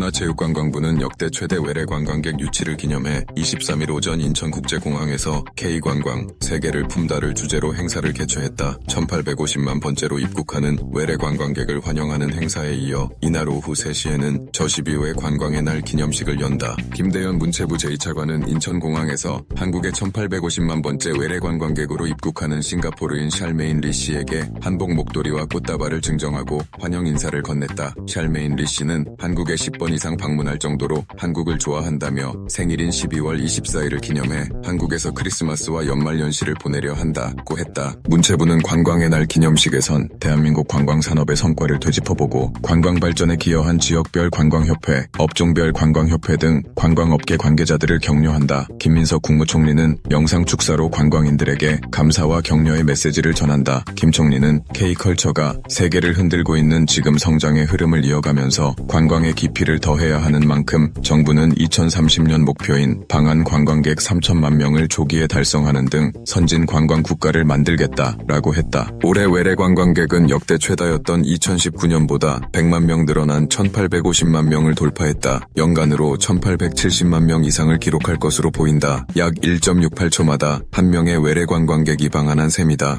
문화체육관광부는 역대 최대 외래 관광객 유치를 기념해 23일 오전 인천국제공항에서 K관광 세계를 품다를 주제로 행사를 개최했다. 1850만 번째로 입국하는 외래 관광객을 환영하는 행사에 이어 이날 오후 3시에는 저12호의 관광의 날 기념식을 연다. 김대현 문체부 제2차관은 인천공항에서 한국의 1850만 번째 외래 관광객으로 입국하는 싱가포르인 샬메인 리 씨에게 한복 목도리와 꽃다발을 증정하고 환영 인사를 건넸다. 샬메인 리 씨는 한국에 10번 이상 방문할 정도로 한국을 좋아한다며 생일인 12월 24일을 기념해 한국에서 크리스마스와 연말연시를 보내려 한다고 했다. 문체부는 관광의 날 기념식에선 대한민국 관광산업의 성과를 되짚어보고 관광 발전에 기여한 지역별 관광협회, 업종별 관광협회 등 관광업계 관계자들을 격려한다. 김민석 국무총리는 영상 축사로 관광인들에게 감사와 격려의 메시지를 전한다. 김 총리는 K컬처가 세계를 흔들고 있는 지금 성장의 흐름을 이어가면서 관광의 깊이를 더해야 하는 만큼 정부는 2030년 목표인 방한 관광객 3천만 명을 조기에 달성하는 등 선진 관광 국가를 만들겠다라고 했다. 올해 외래 관광객은 역대 최다였던 2019년보다 100만 명 늘어난 1850만 명을 돌파했다. 연간으로 1870만 명 이상을 기록할 것으로 보인다. 약 1.68초마다 한 명의 외래 관광객이 방한한 셈이다.